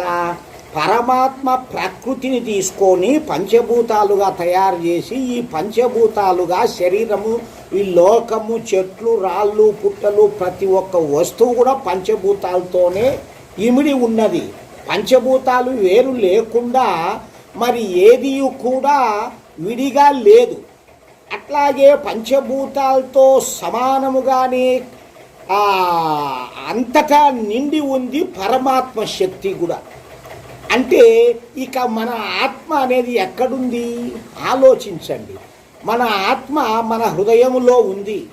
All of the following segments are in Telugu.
కదా. పరమాత్మ ప్రకృతిని తీసుకొని పంచభూతాలుగా తయారు చేసి ఈ పంచభూతాలుగా శరీరము ఈ లోకము చెట్లు రాళ్ళు పుట్టలు ప్రతి ఒక్క వస్తువు కూడా పంచభూతాలతోనే ఇమిడి ఉన్నది. పంచభూతాలు వేరు లేకుండా మరి ఏది కూడా విడిగా లేదు. అట్లాగే పంచభూతాలతో సమానముగానే అంతటా నిండి ఉంది పరమాత్మ శక్తి కూడా. అంటే ఇక మన ఆత్మ అనేది ఎక్కడుంది? ఆలోచించండి. మన ఆత్మ మన హృదయములో ఉంది.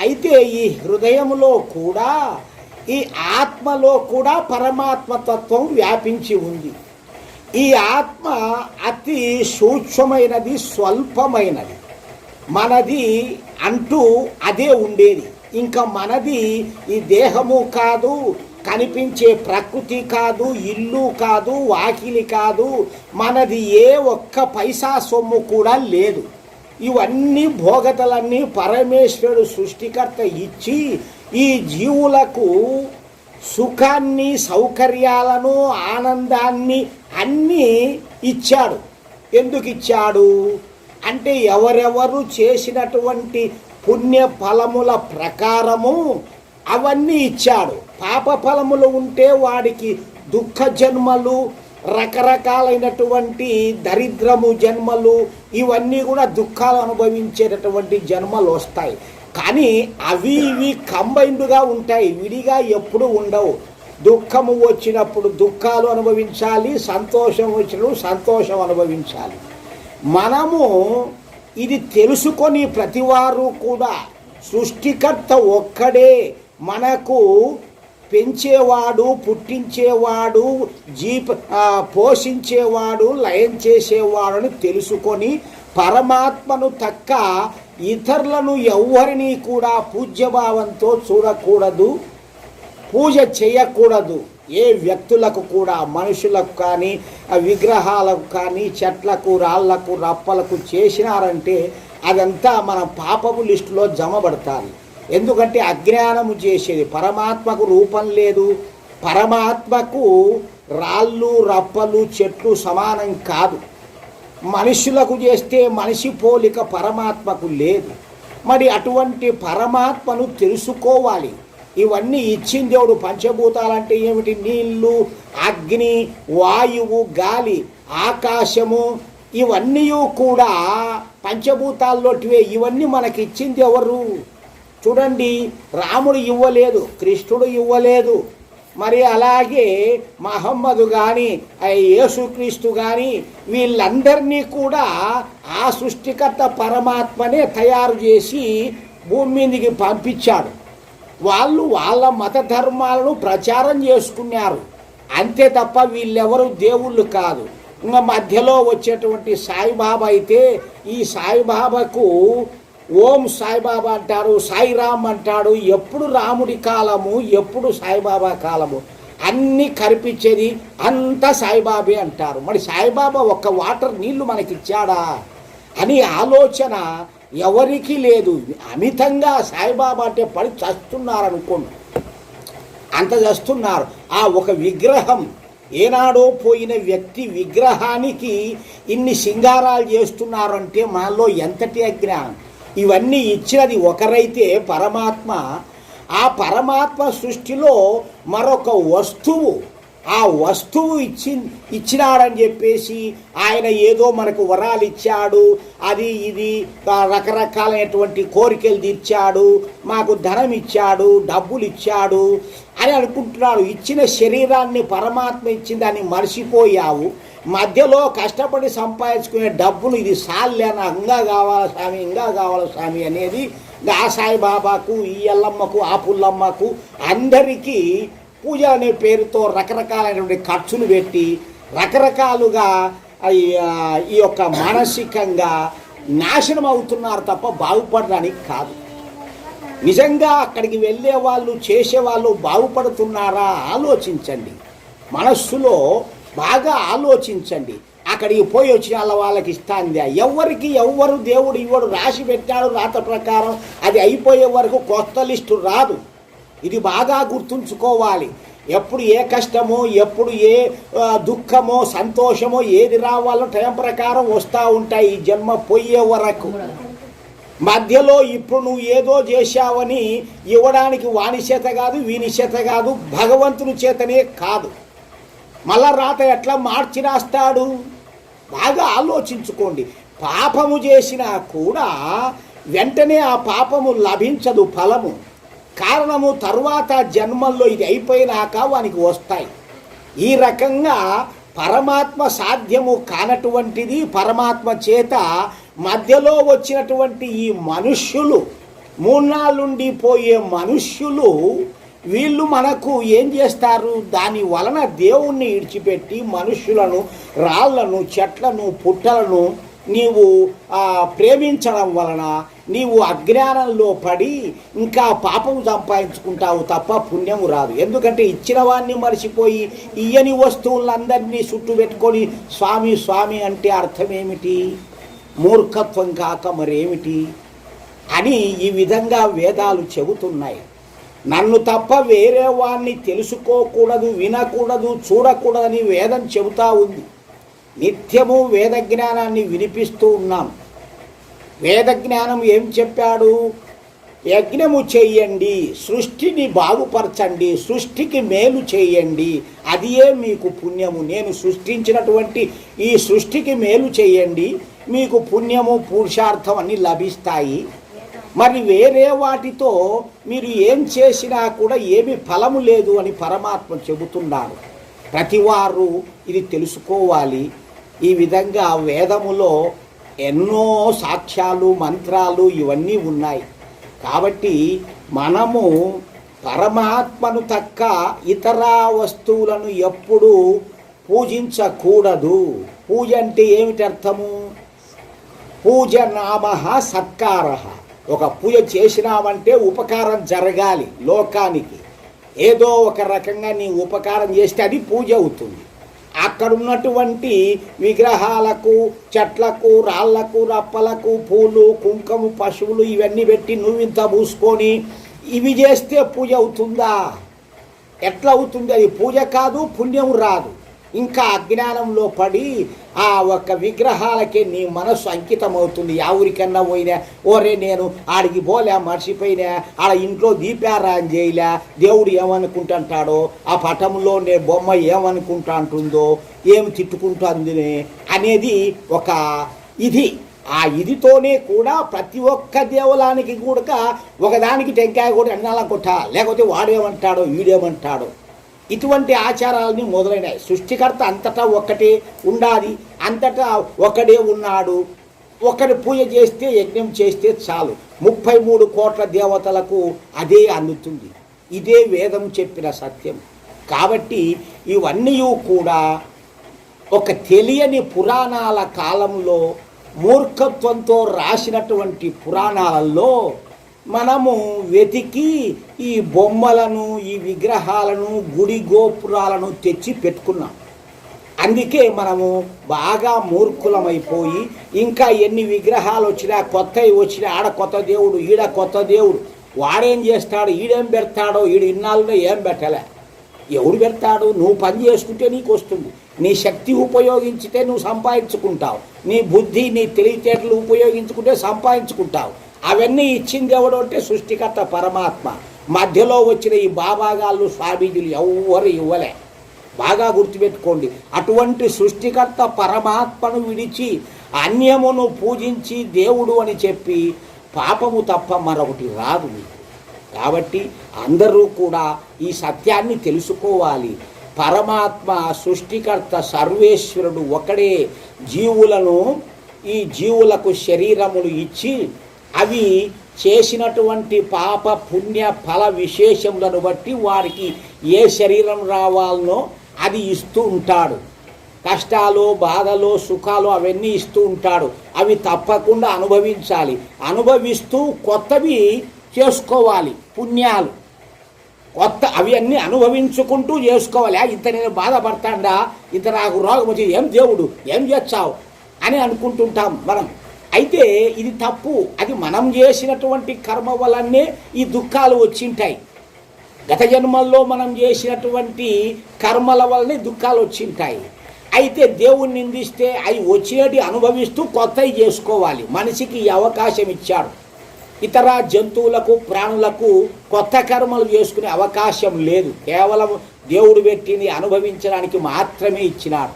అయితే ఈ హృదయములో కూడా ఈ ఆత్మలో కూడా పరమాత్మ తత్వం వ్యాపించి ఉంది. ఈ ఆత్మ అతి సూక్ష్మమైనది స్వల్పమైనది. మనది అంటూ అదే ఉండేది. ఇంకా మనది ఈ దేహము కాదు కనిపించే ప్రకృతి కాదు ఇల్లు కాదు వాకిలి కాదు మనది ఏ ఒక్క పైసా సొమ్ము కూడా లేదు. ఇవన్నీ భోగతలన్నీ పరమేశ్వరుడు సృష్టికర్త ఇచ్చి ఈ జీవులకు సుఖాన్ని సౌకర్యాలను ఆనందాన్ని అన్నీ ఇచ్చాడు. ఎందుకు ఇచ్చాడు అంటే ఎవరెవరు చేసినటువంటి పుణ్య ఫలముల ప్రకారము అవన్నీ ఇచ్చాడు. పాప ఫలములు ఉంటే వాడికి దుఃఖ జన్మలు రకరకాలైనటువంటి దరిద్రము జన్మలు ఇవన్నీ కూడా దుఃఖాలు అనుభవించేటటువంటి జన్మలు వస్తాయి. కానీ అవి ఇవి కంబైన్డ్గా ఉంటాయి. విడిగా ఎప్పుడు ఉండవు. దుఃఖము వచ్చినప్పుడు దుఃఖాలు అనుభవించాలి సంతోషం వచ్చినప్పుడు సంతోషం అనుభవించాలి. మనము ఇది తెలుసుకొని ప్రతివారు కూడా సృష్టికర్త ఒక్కడే మనకు పెంచేవాడు పుట్టించేవాడు జీప పోషించేవాడు లయం చేసేవాడు అని తెలుసుకొని పరమాత్మను తక్క ఇతరులను ఎవ్వరినీ కూడా పూజ్యభావంతో చూడకూడదు. పూజ చేయకూడదు. ఏ వ్యక్తులకు కూడా మనుషులకు కానీ విగ్రహాలకు కానీ చెట్లకు రాళ్ళకు రప్పలకు చేసినారంటే అదంతా మన పాపపు లిస్టులో జమబడతారు ఎందుకంటే అజ్ఞానము చేసేది. పరమాత్మకు రూపం లేదు. పరమాత్మకు రాళ్ళు రప్పలు చెట్లు సమానం కాదు. మనుషులకు చేస్తే మనిషి పోలిక పరమాత్మకు లేదు. మరి అటువంటి పరమాత్మను తెలుసుకోవాలి. ఇవన్నీ ఇచ్చిన దేవుడు పంచభూతాలంటే ఏమిటి? నీళ్ళు అగ్ని వాయువు గాలి ఆకాశము. ఇవన్నీ కూడా పంచభూతాల్లోటివే. ఇవన్నీ మనకి ఇచ్చింది ఎవరు? చూడండి రాముడు ఇవ్వలేదు కృష్ణుడు ఇవ్వలేదు. మరి అలాగే మహమ్మదు కానీ యేసుక్రీస్తు కానీ వీళ్ళందరినీ కూడా ఆ సృష్టికర్త పరమాత్మనే తయారు చేసి భూమి మీదకి పంపించాడు. వాళ్ళు వాళ్ళ మత ధర్మాలను ప్రచారం చేసుకున్నారు. అంతే తప్ప వీళ్ళెవరు దేవుళ్ళు కాదు. ఇంకా మధ్యలో వచ్చేటువంటి సాయిబాబా అయితే ఈ సాయిబాబాకు ఓం సాయిబాబా అంటారు సాయిరామ్ అంటాడు ఎప్పుడు రాముడి కాలము ఎప్పుడు సాయిబాబా కాలము. అన్నీ కనిపించేది అంతా సాయిబాబే అంటారు. మరి సాయిబాబా ఒక్క వాటర్ నీళ్ళు మనకిచ్చాడా? అని ఆలోచన ఎవరికీ లేదు. అమితంగా సాయిబాబా అంటే పడి చస్తున్నారు అనుకోండి అంత చేస్తున్నారు. ఆ ఒక విగ్రహం ఏనాడో పోయిన వ్యక్తి విగ్రహానికి ఇన్ని సింగారాలు చేస్తున్నారంటే మనలో ఎంతటి అజ్ఞానం? ఇవన్నీ ఇచ్చినది ఒకరైతే పరమాత్మ. ఆ పరమాత్మ సృష్టిలో మరొక వస్తువు ఆ వస్తువు ఇచ్చి ఇచ్చినాడని చెప్పేసి ఆయన ఏదో మనకు వరాలు ఇచ్చాడు అది ఇది రకరకాలైనటువంటి కోరికలు తీర్చాడు మాకు ధనం ఇచ్చాడు డబ్బులు ఇచ్చాడు అని అనుకుంటున్నాడు. ఇచ్చిన శరీరాన్ని పరమాత్మ ఇచ్చిందని మర్చిపోయావు మధ్యలో కష్టపడి సంపాదించుకునే డబ్బులు ఇది సాల్లేన ఇంకా కావాలా స్వామి ఇంకా కావాలా స్వామి అనేది ఆ సాయిబాబాకు ఈ ఎల్లమ్మకు ఆ పుల్లమ్మకు అందరికీ పూజ అనే పేరుతో రకరకాలైనటువంటి ఖర్చులు పెట్టి రకరకాలుగా ఈ- యొక్క మానసికంగా నాశనం అవుతున్నారు తప్ప బాగుపడడానికి కాదు. నిజంగా అక్కడికి వెళ్ళే వాళ్ళు చేసేవాళ్ళు బాగుపడుతున్నారా? ఆలోచించండి. మనస్సులో బాగా ఆలోచించండి. అక్కడికి పోయి వచ్చిన వాళ్ళ వాళ్ళకి ఇస్తాంది. ఎవరికి ఎవ్వరు దేవుడు ఇవ్వడు రాసి పెట్టాడు రాత ప్రకారం అది అయిపోయే వరకు కొత్త లిస్టు రాదు. ఇది బాగా గుర్తుంచుకోవాలి. ఎప్పుడు ఏ కష్టమో ఎప్పుడు ఏ దుఃఖమో సంతోషమో ఏది రావాలో టైం ప్రకారం వస్తూ ఉంటాయి. ఈ జన్మ పోయే వరకు. మధ్యలో ఇప్పుడు నువ్వు ఏదో చేశావని ఇవ్వడానికి వాని చేత కాదు వీని చేత కాదు భగవంతుని చేతనే కాదు. మళ్ళా రాత ఎట్లా మార్చి రాస్తాడు బాగా ఆలోచించుకోండి. పాపము చేసినా కూడా వెంటనే ఆ పాపము లభించదు ఫలము. కారణము తరువాత జన్మల్లో ఇది అయిపోయినాక వానికి వస్తాయి. ఈ రకంగా పరమాత్మ సాధ్యము కానటువంటిది పరమాత్మ చేత మధ్యలో వచ్చినటువంటి ఈ మనుష్యులు మూన్నాళ్ళుండి పోయే మనుష్యులు వీళ్ళు మనకు ఏం చేస్తారు? దాని వలన దేవుణ్ణి ఇడిచిపెట్టి మనుష్యులను రాళ్ళను చెట్లను పుట్టలను నీవు ప్రేమించడం వలన నీవు అజ్ఞానంలో పడి ఇంకా పాపం సంపాదించుకుంటావు తప్ప పుణ్యము రాదు. ఎందుకంటే ఇచ్చిన వాడిని మర్చిపోయి ఇయ్యని వస్తువులందరినీ చుట్టు పెట్టుకొని స్వామి స్వామి అంటే అర్థం ఏమిటి మూర్ఖత్వం కాక మరేమిటి? అని ఈ విధంగా వేదాలు చెబుతున్నాయి. నన్ను తప్ప వేరే వాణ్ణి తెలుసుకోకూడదు వినకూడదు చూడకూడదని వేదం చెబుతా ఉంది. నిత్యము వేద జ్ఞానాన్ని వినిపిస్తూ ఉన్నాం. వేద జ్ఞానం ఏం చెప్పాడు? యజ్ఞము చేయండి సృష్టిని బాగుపరచండి సృష్టికి మేలు చేయండి. అదియే మీకు పుణ్యము? నేను సృష్టించినటువంటి ఈ సృష్టికి మేలు చేయండి మీకు పుణ్యము పురుషార్థం అన్ని లభిస్తాయి. మరి వేరే వాటితో మీరు ఏం చేసినా కూడా ఏమి ఫలము లేదు అని పరమాత్మ చెబుతున్నాడు. ప్రతివారు ఇది తెలుసుకోవాలి. ఈ విధంగా వేదములో ఎన్నో సాక్ష్యాలు మంత్రాలు ఇవన్నీ ఉన్నాయి. కాబట్టి మనము పరమాత్మను తక్క ఇతర వస్తువులను ఎప్పుడూ పూజించకూడదు. పూజ అంటే ఏమిటి అర్థము? పూజ నామ సత్కార. ఒక పూజ చేసినామంటే ఉపకారం జరగాలి లోకానికి. ఏదో ఒక రకంగా నీ ఉపకారం చేస్తే అది పూజ అవుతుంది. అక్కడ ఉన్నటువంటి విగ్రహాలకు చెట్లకు రాళ్ళకు రప్పలకు పూలు కుంకము పశువులు ఇవన్నీ పెట్టి నువ్వు ఇంత పూసుకొని ఇవి చేస్తే పూజ అవుతుందా? ఎట్లా అవుతుంది? అది పూజ కాదు పుణ్యం రాదు. ఇంకా అజ్ఞానంలో పడి ఆ ఒక్క విగ్రహాలకే నీ మనస్సు అంకితం అవుతుంది యా పోయినా ఓరే నేను ఆడికి పోలే మర్చిపోయినా ఆడ ఇంట్లో దీపారాయణ చేయలే దేవుడు ఏమనుకుంటుంటాడో ఆ పటంలో నే బొమ్మ ఏమనుకుంటా అంటుందో ఏమి తిట్టుకుంటుంది అనేది ఒక ఇది. ఆ ఇదితోనే కూడా ప్రతి ఒక్క దేవలానికి కూడా ఒకదానికి టెంకాయ కూడా అన్నాల కొట్ట లేకపోతే వాడేమంటాడో వీడేమంటాడో? ఇటువంటి ఆచారాలని మొదలైనాయి సృష్టికర్త అంతటా ఒక్కటే ఉండాలి. అంతటా ఒకడే ఉన్నాడు. ఒకరి పూజ చేస్తే యజ్ఞం చేస్తే చాలు. ముప్పై మూడు కోట్ల దేవతలకు అదే అందుతుంది. ఇదే వేదం చెప్పిన సత్యం. కాబట్టి ఇవన్నీ కూడా ఒక తెలియని పురాణాల కాలంలో మూర్ఖత్వంతో రాసినటువంటి పురాణాలలో మనము వెతికి ఈ బొమ్మలను ఈ విగ్రహాలను గుడి గోపురాలను తెచ్చి పెట్టుకున్నాం. అందుకే మనము బాగా మూర్ఖులమైపోయి ఇంకా ఎన్ని విగ్రహాలు వచ్చినా కొత్తవి వచ్చినా ఆడ కొత్త దేవుడు ఈడ కొత్త దేవుడు వాడేం చేస్తాడు ఈడేం పెడతాడో ఈడు ఇన్నాళ్ళలో ఏం పెట్టలే. ఎవడు పెడతాడు? నువ్వు పని చేసుకుంటే నీకు వస్తుంది. నీ శక్తి ఉపయోగించితే నువ్వు సంపాదించుకుంటావు. నీ బుద్ధి నీ తెలివితేటలు ఉపయోగించుకుంటే సంపాదించుకుంటావు. అవన్నీ ఇచ్చింది ఎవడు అంటే సృష్టికర్త పరమాత్మ. మధ్యలో వచ్చిన ఈ బాబాగాళ్ళు స్వామీజీలు ఎవ్వరు ఇవ్వలే. బాగా గుర్తుపెట్టుకోండి అటువంటి సృష్టికర్త పరమాత్మను విడిచి అన్యమును పూజించి దేవుడు అని చెప్పి పాపము తప్ప మరొకటి రాదు మీకు. కాబట్టి అందరూ కూడా ఈ సత్యాన్ని తెలుసుకోవాలి. పరమాత్మ సృష్టికర్త సర్వేశ్వరుడు ఒకడే జీవులను ఈ జీవులకు శరీరములు ఇచ్చి అవి చేసినటువంటి పాప పుణ్య ఫల విశేషములను బట్టి వారికి ఏ శరీరం రావాలనో అది ఇస్తూ ఉంటాడు. కష్టాలు బాధలు సుఖాలు అవన్నీ ఇస్తూ ఉంటాడు. అవి తప్పకుండా అనుభవించాలి. అనుభవిస్తూ కొత్తవి చేసుకోవాలి పుణ్యాలు. కొత్త అవన్నీ అనుభవించుకుంటూ చేసుకోవాలి. ఇంత నేను బాధపడతాడా ఇంత నాకు రోగం వచ్చి ఏం దేవుడు ఏం చేస్తావు? అని అనుకుంటుంటాం మనం. అయితే ఇది తప్పు. అది మనం చేసినటువంటి కర్మ వలనే ఈ దుఃఖాలు వచ్చింటాయి. గత జన్మల్లో మనం చేసినటువంటి కర్మల వల్లనే దుఃఖాలు వచ్చింటాయి. అయితే దేవుణ్ణి నిందిస్తే అవి వచ్చేటి అనుభవిస్తూ కొత్తవి చేసుకోవాలి. మనిషికి ఈ అవకాశం ఇచ్చాడు. ఇతర జంతువులకు ప్రాణులకు కొత్త కర్మలు చేసుకునే అవకాశం లేదు. కేవలం దేవుడు పెట్టింది అనుభవించడానికి మాత్రమే ఇచ్చినాడు.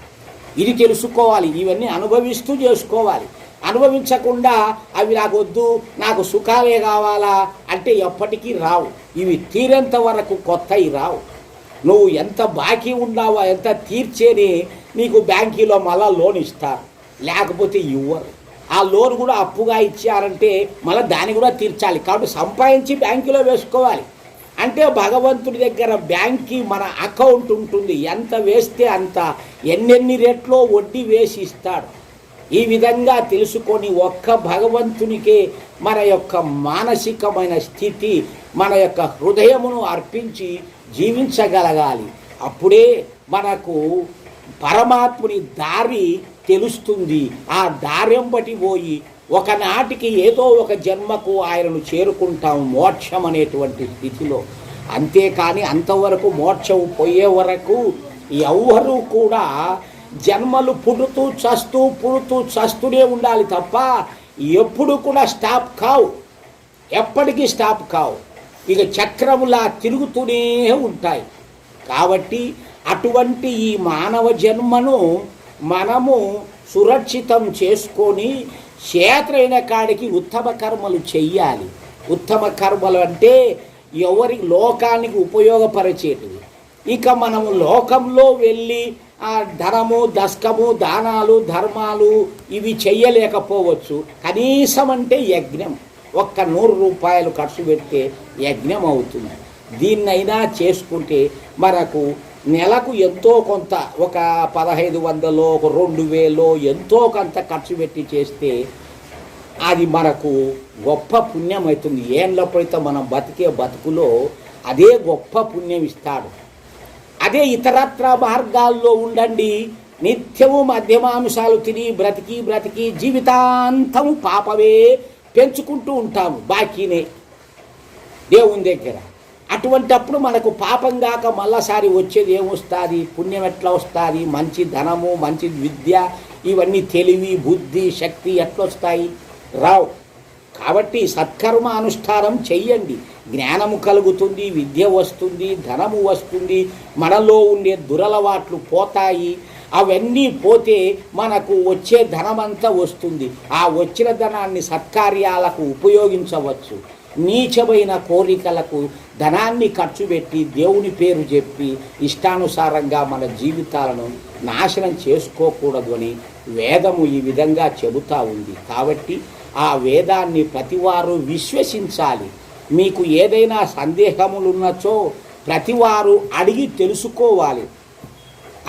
ఇది తెలుసుకోవాలి. ఇవన్నీ అనుభవిస్తూ చేసుకోవాలి. అనుభవించకుండా అవి నాకు వద్దు నాకు సుఖాలే కావాలా అంటే ఎప్పటికీ రావు. ఇవి తీరేంత వరకు కొత్తవి రావు. నువ్వు ఎంత బాకీ ఉన్నావో ఎంత తీర్చేని నీకు బ్యాంకీలో మళ్ళా లోన్ ఇస్తారు. లేకపోతే ఇవ్వరు. ఆ లోన్ కూడా అప్పుగా ఇచ్చారంటే మళ్ళీ దాన్ని కూడా తీర్చాలి. కాబట్టి సంపాదించి బ్యాంకులో వేసుకోవాలి. అంటే భగవంతుడి దగ్గర బ్యాంక్కి మన అకౌంట్ ఉంటుంది. ఎంత వేస్తే అంత ఎన్నెన్ని రేట్లో వడ్డీ వేసి ఇస్తాడు. ఈ విధంగా తెలుసుకొని ఒక్క భగవంతునికే మన యొక్క మానసికమైన స్థితి మన యొక్క హృదయమును అర్పించి జీవించగలగాలి. అప్పుడే మనకు పరమాత్ముని దారి తెలుస్తుంది. ఆ దార్యం బట్టి పోయి ఒకనాటికి ఏదో ఒక జన్మకు ఆయనను చేరుకుంటాం మోక్షం అనేటువంటి స్థితిలో. అంతేకాని అంతవరకు మోక్షం పోయే వరకు ఎవరు కూడా జన్మలు పుడుతూ చస్తూ పుడుతూ చస్తూనే ఉండాలి తప్ప ఎప్పుడు కూడా స్టాప్ కావు. ఎప్పటికీ స్టాప్ కావు. ఇక చక్రములా తిరుగుతూనే ఉంటాయి. కాబట్టి అటువంటి ఈ మానవ జన్మను మనము సురక్షితం చేసుకొని క్షేత్రైన కాడికి ఉత్తమ కర్మలు చెయ్యాలి. ఉత్తమ కర్మలు అంటే ఎవరి లోకానికి ఉపయోగపరిచేటివి. ఇక మనము లోకంలో వెళ్ళి ధనము దశకము దానాలు ధర్మాలు ఇవి చెయ్యలేకపోవచ్చు. కనీసం అంటే యజ్ఞం. ఒక్క నూరు రూపాయలు ఖర్చు పెడితే యజ్ఞం అవుతుంది. దీన్నైనా చేసుకుంటే మనకు నెలకు ఎంతో కొంత ఒక పదహైదు వందలో ఒక రెండు వేలో ఎంతో కొంత ఖర్చు పెట్టి చేస్తే అది మనకు గొప్ప పుణ్యం అవుతుంది ఏంలప్పుడైతే మనం బతికే బతుకులో అదే గొప్ప పుణ్యం ఇస్తాడు. అదే ఇతరత్ర మార్గాల్లో ఉండండి. నిత్యము మధ్యమాంశాలు తిని బ్రతికి బ్రతికి జీవితాంతం పాపమే పెంచుకుంటూ ఉంటాము బాకీనే. దేవుని దగ్గర. అటువంటప్పుడు మనకు పాపం కాక మళ్ళాసారి వచ్చేది ఏమొస్తుంది? పుణ్యం ఎట్లా వస్తుంది? మంచి ధనము మంచి విద్య ఇవన్నీ తెలివి బుద్ధి శక్తి ఎట్లొస్తాయి? రావు. కాబట్టి సత్కర్మ అనుష్ఠానం చెయ్యండి. జ్ఞానము కలుగుతుంది విద్య వస్తుంది ధనము వస్తుంది మనలో ఉండే దురలవాట్లు పోతాయి. అవన్నీ పోతే మనకు వచ్చే ధనమంతా వస్తుంది. ఆ వచ్చిన ధనాన్ని సత్కార్యాలకు ఉపయోగించవచ్చు. నీచమైన కోరికలకు ధనాన్ని ఖర్చు పెట్టి దేవుని పేరు చెప్పి ఇష్టానుసారంగా మన జీవితాలను నాశనం చేసుకోకూడదు అని వేదము ఈ విధంగా చెబుతా ఉంది. కాబట్టి ఆ వేదాన్ని ప్రతివారు విశ్వసించాలి. మీకు ఏదైనా సందేహములున్నచో ప్రతివారు అడిగి తెలుసుకోవాలి.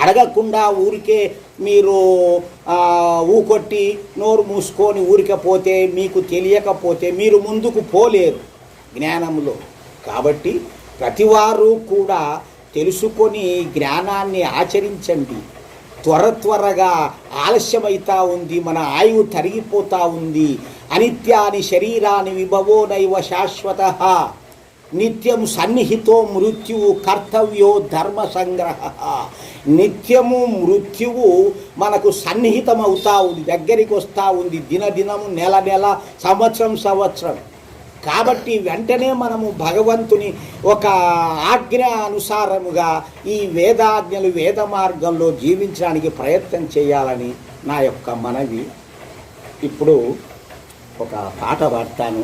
అడగకుండా ఊరికే మీరు ఊకొట్టి నోరు మూసుకొని ఊరికే పోతే మీకు తెలియకపోతే మీరు ముందుకు పోలేరు జ్ఞానంలో కాబట్టి ప్రతివారు కూడా తెలుసుకొని జ్ఞానాన్ని ఆచరించండి. త్వర త్వరగా ఆలస్యమైతా ఉంది మన ఆయువు తరిగిపోతా ఉంది. అనిత్యాని శరీరాన్ని విభవో నైవ శాశ్వత. నిత్యం సన్నిహితో మృత్యువు కర్తవ్యో ధర్మ సంగ్రహ నిత్యము మృత్యువు మనకు సన్నిహితమవుతా ఉంది దగ్గరికి వస్తూ ఉంది. దినదినము నెల నెల సంవత్సరం సంవత్సరం. కాబట్టి వెంటనే మనము భగవంతుని ఒక ఆజ్ఞ అనుసారముగా ఈ వేదాజ్ఞలు వేద మార్గంలో జీవించడానికి ప్రయత్నం చేయాలని నా యొక్క మనవి. ఇప్పుడు ఒక పాట పాడతాను.